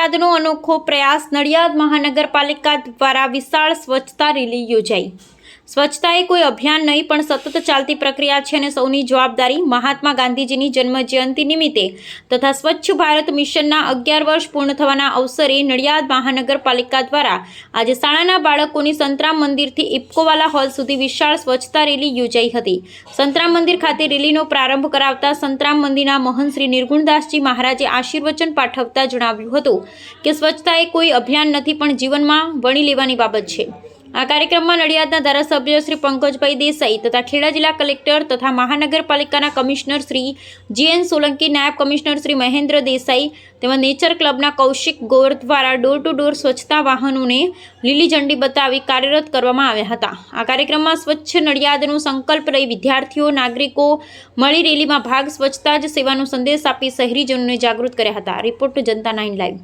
નડિયાદનો અનોખો પ્રયાસ નડિયાદ મહાનગરપાલિકા દ્વારા વિશાળ સ્વચ્છતા રેલી યોજાઈ. સ્વચ્છતા એ કોઈ અભિયાન નહીં, પણ સતત ચાલતી પ્રક્રિયા છે અને સૌની જવાબદારી મહાત્મા ગાંધીજીની જન્મ જયંતિ નિમિત્તે તથા સ્વચ્છ ભારત મિશનના અગિયાર વર્ષ પૂર્ણ થવાના અવસરે નડિયાદ મહાનગરપાલિકા દ્વારા આજે શાળાના બાળકોની સંતરામ મંદિરથી ઇપકોવાલા હોલ સુધી વિશાળ સ્વચ્છતા રેલી યોજાઈ હતી. સંતરામ મંદિર ખાતે રેલીનો પ્રારંભ કરાવતા સંતરામ મંદિરના મહંત શ્રી નિર્ગુણદાસજી મહારાજે આશીર્વચન પાઠવતા જણાવ્યું હતું કે સ્વચ્છતા એ કોઈ અભિયાન નથી, પણ જીવનમાં વણી લેવાની બાબત છે. આ કાર્યક્રમમાં નડિયાદના ધારાસભ્ય શ્રી પંકજભાઈ દેસાઈ તથા ખેડા જિલ્લા કલેક્ટર તથા મહાનગરપાલિકાના કમિશનર શ્રી જીએન સોલંકી, નાયબ કમિશનર શ્રી મહેન્દ્ર દેસાઈ તેમજ નેચર ક્લબના કૌશિક ગોર દ્વારા ડોર ટુ ડોર સ્વચ્છતા વાહનોને લીલી ઝંડી બતાવી કાર્યરત કરવામાં આવ્યા હતા. આ કાર્યક્રમમાં સ્વચ્છ નડિયાદનો સંકલ્પ લઈ વિદ્યાર્થીઓ, નાગરિકો મળી રેલીમાં ભાગ સ્વચ્છતા જ સેવાનો સંદેશ આપી શહેરીજનોને જાગૃત કર્યા હતા. રિપોર્ટ જનતા નાઇન લાઈવ